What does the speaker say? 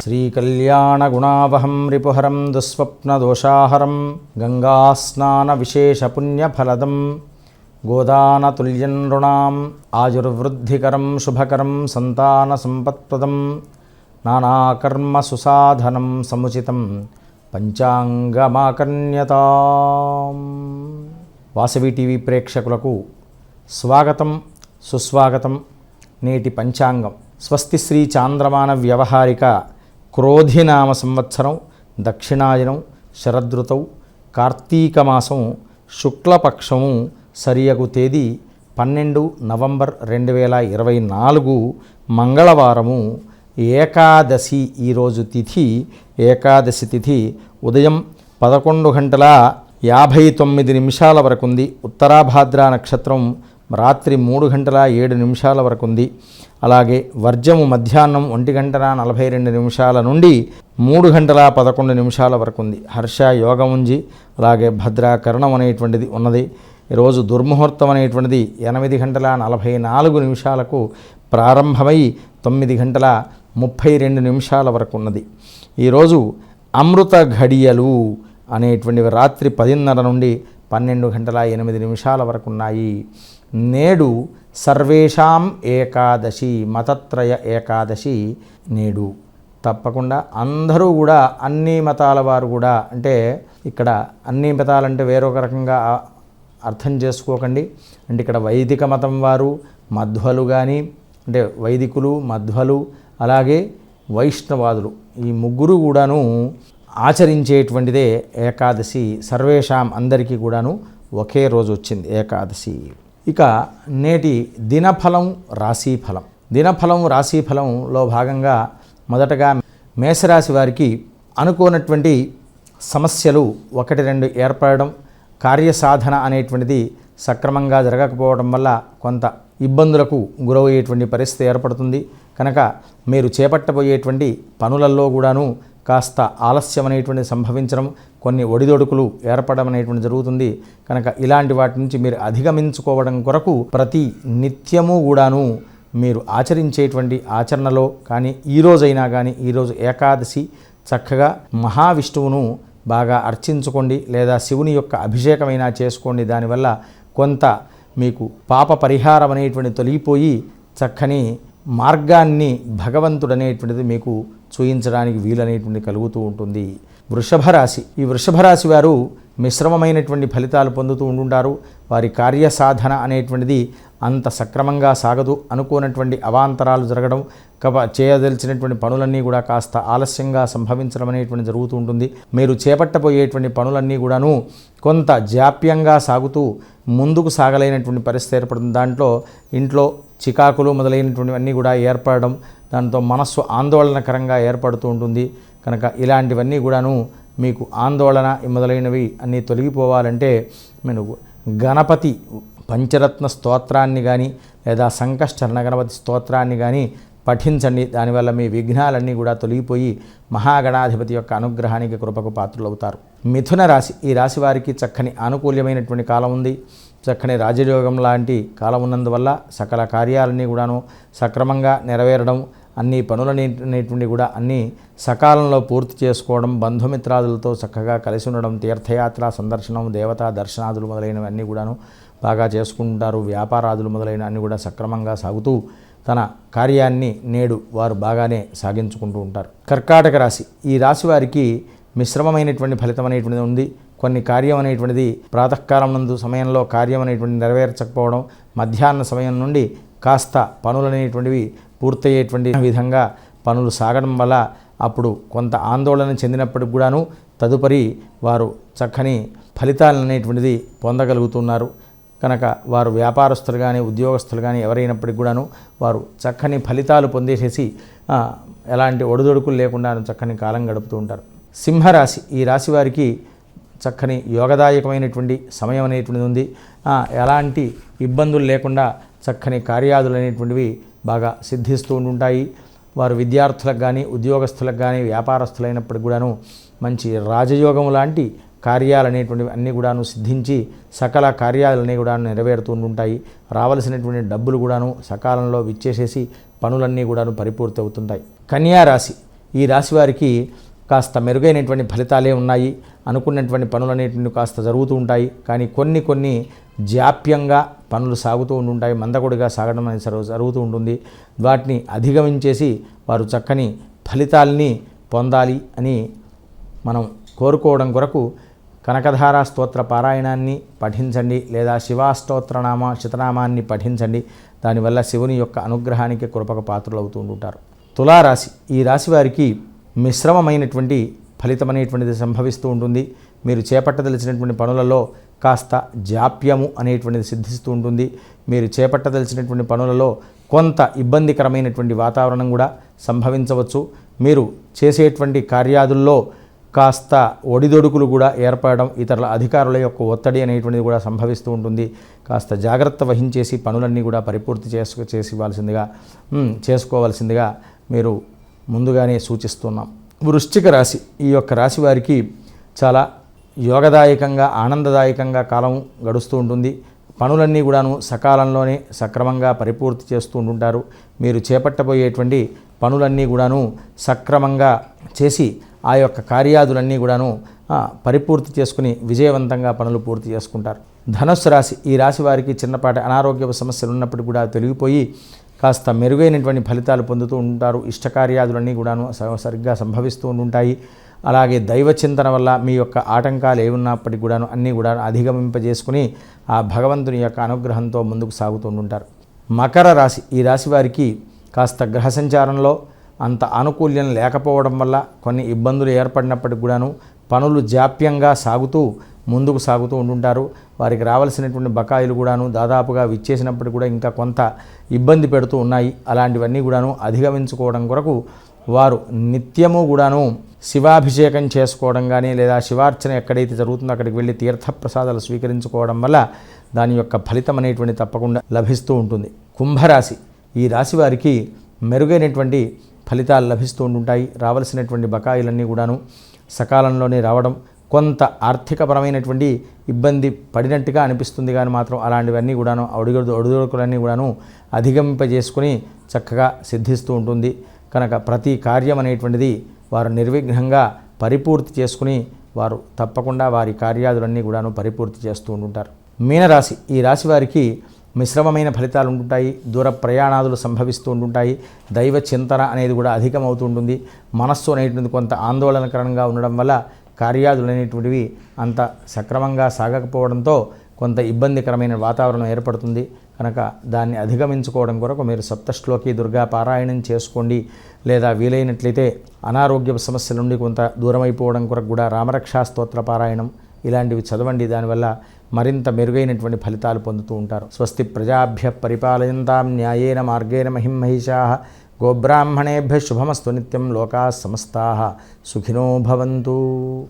శ్రీకళ్యాణగుణావహం రిపుహరం దుస్వప్నదోషాహరం గంగాస్నానవిశేషపుణ్యఫలదం గోదానతుల్యం నృణాం ఆయుర్వృద్ధికరం శుభకరం సంతానసంపత్ప్రదం నానాకర్మసుసాధనం సముచితం పంచాంగమాకన్యత Vasavi TV ప్రేక్షకులకు స్వాగతం సుస్వాగతం. నేటి పంచాంగం. స్వస్తి శ్రీ చాంద్రమాన వ్యవహారిక క్రోధినామ సంవత్సరం దక్షిణాయనం శరదృతౌ కార్తీక మాసం శుక్లపక్షము సరియగు తేదీ పన్నెండు నవంబర్ రెండు వేల ఇరవై నాలుగు మంగళవారము ఏకాదశి ఈరోజు తిథి ఏకాదశి తిథి ఉదయం పదకొండు గంటల యాభై తొమ్మిది నిమిషాల వరకు ఉంది ఉత్తరాభాద్ర నక్షత్రం రాత్రి మూడు గంటల ఏడు నిమిషాల వరకు ఉంది అలాగే వర్జము మధ్యాహ్నం ఒంటి గంటల నలభై రెండు నిమిషాల నుండి మూడు గంటల పదకొండు నిమిషాల వరకు ఉంది హర్ష యోగం ఉంచి అలాగే భద్రాకరణం అనేటువంటిది ఉన్నది. ఈరోజు దుర్ముహూర్తం అనేటువంటిది ఎనిమిది గంటల నలభై నాలుగు నిమిషాలకు ప్రారంభమై తొమ్మిది గంటల ముప్పై రెండు నిమిషాల వరకు ఉన్నది. ఈరోజు అమృత ఘడియలు అనేటువంటివి రాత్రి పదిన్నర నుండి పన్నెండు గంటల ఎనిమిది నిమిషాల వరకు ఉన్నాయి. నేడు సర్వేషాం ఏకాదశి మతత్రయ ఏకాదశి నేడు. తప్పకుండా అందరూ కూడా అన్ని మతాల వారు కూడా అంటే ఇక్కడ అన్ని మతాలంటే వేరొక రకంగా అర్థం చేసుకోకండి. అంటే ఇక్కడ వైదిక మతం వారు మధ్వలు కానీ అంటే వైదికులు మధ్వలు అలాగే వైష్ణవాదులు. ఈ ముగ్గురు కూడాను ఆచరించేటువంటిదే ఏకాదశి. సర్వేషాం అందరికీ కూడాను ఒకే రోజు వచ్చింది ఏకాదశి. ఇక నేటి దినఫలం రాశిఫలం. దినఫలం రాశిఫలంలో భాగంగా మొదటగా మేషరాశి వారికి అనుకోనటువంటి సమస్యలు ఒకటి రెండు ఏర్పడడం కార్యసాధన అనేటువంటిది సక్రమంగా జరగకపోవడం వల్ల కొంత ఇబ్బందులకు గురవయ్యేటువంటి పరిస్థితి ఏర్పడుతుంది. కనుక మీరు చేపట్టబోయేటువంటి పనులలో కూడాను కాస్త ఆలస్యం అనేటువంటి సంభవించడం కొన్ని ఒడిదొడుకులు ఏర్పడడం అనేటువంటి జరుగుతుంది. కనుక ఇలాంటి వాటి నుంచి మీరు అధిగమించుకోవడం కొరకు ప్రతి నిత్యము కూడాను మీరు ఆచరించేటువంటి ఆచరణలో కానీ ఈ రోజైనా కానీ ఈరోజు ఏకాదశి చక్కగా మహావిష్ణువును బాగా అర్చించుకోండి లేదా శివుని యొక్క అభిషేకమైనా చేసుకోండి. దానివల్ల కొంత మీకు పాప పరిహారం అనేటువంటి తొలగిపోయి చక్కని మార్గాన్ని భగవంతుడు అనేటువంటిది మీకు చూయించడానికి వీలనేటువంటి కలుగుతూ ఉంటుంది. వృషభ రాశి ఈ వృషభ రాశి వారు మిశ్రమమైనటువంటి ఫలితాలు పొందుతూ ఉంటుంటారు వారి కార్యసాధన అనేటువంటిది అంత సక్రమంగా సాగదు అనుకోనటువంటి అవాంతరాలు జరగడం కబ చేయదలిచినటువంటి పనులన్నీ కూడా కాస్త ఆలస్యంగా సంభవించడం అనేటువంటి జరుగుతూ ఉంటుంది. మీరు చేపట్టబోయేటువంటి పనులన్నీ కూడాను కొంత జాప్యంగా సాగుతూ ముందుకు సాగలేనటువంటి పరిస్థితి ఏర్పడుతుంది. దాంట్లో ఇంట్లో చికాకులు మొదలైనటువంటివన్నీ కూడా ఏర్పడడం దాంతో మనస్సు ఆందోళనకరంగా ఏర్పడుతూ ఉంటుంది. కనుక ఇలాంటివన్నీ కూడాను మీకు ఆందోళన మొదలైనవి అన్నీ తొలగిపోవాలంటే మీరు గణపతి పంచరత్న స్తోత్రాన్ని కానీ లేదా సంకష్టరణ గణపతి స్తోత్రాన్ని కానీ పఠించండి. దానివల్ల మీ విఘ్నాలన్నీ కూడా తొలగిపోయి మహాగణాధిపతి యొక్క అనుగ్రహానికి కృపకు పాత్రులవుతారు. మిథున రాశి ఈ రాశి వారికి చక్కని అనుకూల్యమైనటువంటి కాలం ఉంది. చక్కని రాజయోగం లాంటి కాలం ఉన్నందువల్ల సకల కార్యాలన్నీ కూడాను సక్రమంగా నెరవేరడం అన్ని పనులనేటువంటి కూడా అన్నీ సకాలంలో పూర్తి చేసుకోవడం బంధుమిత్రాదులతో చక్కగా కలిసి ఉండడం తీర్థయాత్ర సందర్శనం దేవతా దర్శనాదులు మొదలైనవన్నీ కూడాను బాగా చేసుకుంటారు. వ్యాపారాదులు మొదలైన అన్నీ కూడా సక్రమంగా సాగుతూ తన కార్యాన్ని నేడు వారు బాగానే సాగించుకుంటూ ఉంటారు. కర్కాటక రాశి ఈ రాశి వారికి మిశ్రమమైనటువంటి ఫలితం అనేటువంటిది ఉంది. కొన్ని కార్యం అనేటువంటిది ప్రాతకాలం నందు సమయంలో కార్యం అనేటువంటి నెరవేర్చకపోవడం మధ్యాహ్న సమయం నుండి కాస్త పనులు అనేటువంటివి పూర్తయ్యేటువంటి విధంగా పనులు సాగడం వల్ల అప్పుడు కొంత ఆందోళన చెందినప్పటికి కూడాను తదుపరి వారు చక్కని ఫలితాలు అనేటువంటిది పొందగలుగుతున్నారు. కనుక వారు వ్యాపారస్తులు కానీ ఉద్యోగస్తులు కానీ ఎవరైనప్పటికి కూడాను వారు చక్కని ఫలితాలు పొందేసేసి ఎలాంటి ఒడిదొడుకులు లేకుండా చక్కని కాలం గడుపుతూ ఉంటారు. సింహరాశి ఈ రాశి వారికి చక్కని యోగదాయకమైనటువంటి సమయం అనేటువంటిది ఉంది. ఎలాంటి ఇబ్బందులు లేకుండా చక్కని కార్యాదులు అనేటువంటివి బాగా సిద్ధిస్తూ ఉంటుంటాయి వారు విద్యార్థులకు కానీ ఉద్యోగస్తులకు కానీ వ్యాపారస్తులైనప్పటికి కూడాను మంచి రాజయోగం లాంటి కార్యాలు అనేటువంటివి అన్నీ కూడాను సిద్ధించి సకల కార్యాలన్నీ కూడా నెరవేరుతూ ఉంటాయి రావలసినటువంటి డబ్బులు కూడాను సకాలంలో విచ్చేసేసి పనులన్నీ కూడాను పరిపూర్తి అవుతుంటాయి కన్యా రాశి. ఈ రాశి వారికి కాస్త మెరుగైనటువంటి ఫలితాలే ఉన్నాయి. అనుకున్నటువంటి పనులు అనేటువంటి కాస్త జరుగుతూ ఉంటాయి కానీ కొన్ని కొన్ని జాప్యంగా పనులు సాగుతూ ఉండుంటాయి. మందకొడిగా సాగడం అనేది జరుగు- జరుగుతూ ఉంటుంది వాటిని అధిగమించేసి వారు చక్కని ఫలితాల్ని పొందాలి అని మనం కోరుకోవడం కొరకు కనకధారా స్తోత్ర పారాయణాన్ని పఠించండి లేదా శివాస్తోత్రనామ శతనామాన్ని పఠించండి. దానివల్ల శివుని యొక్క అనుగ్రహానికి కృపక పాత్రలు అవుతూ ఉంటారు తులారాశి ఈ రాశి వారికి మిశ్రమమైనటువంటి ఫలితం అనేటువంటిది సంభవిస్తూ ఉంటుంది. మీరు చేపట్టదలిచినటువంటి పనులలో కాస్త జాప్యము అనేటువంటిది సిద్ధిస్తూ ఉంటుంది. మీరు చేపట్టదలిచినటువంటి పనులలో కొంత ఇబ్బందికరమైనటువంటి వాతావరణం కూడా సంభవించవచ్చు. మీరు చేసేటువంటి కార్యాదుల్లో కాస్త ఒడిదొడుకులు కూడా ఏర్పడడం ఇతరుల అధికారుల యొక్క ఒత్తిడి అనేటువంటిది కూడా సంభవిస్తూ ఉంటుంది. కాస్త జాగ్రత్త వహించేసి పనులన్నీ కూడా పరిపూర్తి చేసుకు చేసి ఇవ్వాల్సిందిగా చేసుకోవాల్సిందిగా మీరు ముందుగానే సూచిస్తున్నాం. వృశ్చిక రాశి ఈ యొక్క రాశి వారికి చాలా యోగదాయకంగా ఆనందదాయకంగా కాలం గడుస్తూ ఉంటుంది. పనులన్నీ కూడాను సకాలంలోనే సక్రమంగా పరిపూర్తి చేస్తూ ఉంటుంటారు మీరు చేపట్టబోయేటువంటి పనులన్నీ కూడాను సక్రమంగా చేసి ఆ యొక్క కార్యాదులన్నీ కూడాను పరిపూర్తి చేసుకుని విజయవంతంగా పనులు పూర్తి చేసుకుంటారు. ధనుస్సు రాశి ఈ రాశి వారికి చిన్నపాటి అనారోగ్య సమస్యలు ఉన్నప్పటికీ కూడా తొలగిపోయి కాస్త మెరుగైనటువంటి ఫలితాలు పొందుతూ ఉంటారు. ఇష్టకార్యాదులన్నీ కూడాను స- సరిగ్గా సంభవిస్తూ ఉంటాయి అలాగే దైవ చింతన వల్ల మీ యొక్క ఆటంకాలు ఏమున్నప్పటికీ కూడాను అన్నీ కూడా అధిగమింపజేసుకుని ఆ భగవంతుని యొక్క అనుగ్రహంతో ముందుకు సాగుతూ ఉంటారు మకర రాశి ఈ రాశి వారికి కాస్త గ్రహ సంచారంలో అంత ఆనుకూల్యం లేకపోవడం వల్ల కొన్ని ఇబ్బందులు ఏర్పడినప్పటికి కూడాను పనులు జాప్యంగా సాగుతూ ముందుకు సాగుతూ ఉంటుంటారు వారికి రావాల్సినటువంటి బకాయిలు కూడాను దాదాపుగా విచ్చేసినప్పుడు కూడా ఇంకా కొంత ఇబ్బంది పెడుతూ ఉన్నాయి. అలాంటివన్నీ కూడాను అధిగమించుకోవడం కొరకు వారు నిత్యము కూడాను శివాభిషేకం చేసుకోవడం కానీ లేదా శివార్చన ఎక్కడైతే జరుగుతుందో అక్కడికి వెళ్ళి తీర్థప్రసాదాలు స్వీకరించుకోవడం వల్ల దాని యొక్క ఫలితం అనేటువంటి తప్పకుండా లభిస్తూ ఉంటుంది. కుంభరాశి ఈ రాశి వారికి మెరుగైనటువంటి ఫలితాలు లభిస్తూ ఉంటుంటాయి. రావలసినటువంటి బకాయిలన్నీ కూడాను సకాలంలోనే రావడం కొంత ఆర్థికపరమైనటువంటి ఇబ్బంది పడినట్టుగా అనిపిస్తుంది కానీ మాత్రం అలాంటివన్నీ కూడాను అడుగు ఒడిదొడుకులన్నీ కూడాను అధిగమింపజేసుకుని చక్కగా సిద్ధిస్తూ ఉంటుంది. కనుక ప్రతి కార్యం అనేటువంటిది వారు నిర్విఘ్నంగా పరిపూర్తి చేసుకుని వారు తప్పకుండా వారి కార్యాదులన్నీ కూడాను పరిపూర్తి చేస్తూ ఉంటుంటారు మీనరాశి ఈ రాశి వారికి మిశ్రమమైన ఫలితాలు ఉంటుంటాయి దూర ప్రయాణాదులు సంభవిస్తూ ఉంటుంటాయి దైవ చింతన అనేది కూడా అధికమవుతూ ఉంటుంది. మనస్సు అనేటువంటిది కొంత ఆందోళనకరంగా ఉండడం వల్ల కార్యాదులు అనేటువంటివి అంత సక్రమంగా సాగకపోవడంతో కొంత ఇబ్బందికరమైన వాతావరణం ఏర్పడుతుంది. కనుక దాన్ని అధిగమించుకోవడం కొరకు మీరు సప్తశ్లోకి దుర్గా పారాయణం చేసుకోండి. లేదా వీలైనట్లయితే అనారోగ్య సమస్యల నుండి కొంత దూరమైపోవడం కొరకు కూడా రామరక్షా స్తోత్ర పారాయణం ఇలాంటివి చదవండి. దానివల్ల మరింత మెరుగైనటువంటి ఫలితాలు పొందుతూ ఉంటారు. స్వస్తి ప్రజాభ్య పరిపాలయంతాం న్యాయేన మార్గేణ మహిమహిషా గోబ్రాహ్మణేభ్య శుభమస్తు నిత్యం లోకా సమస్తా. సుఖినో భవంతు.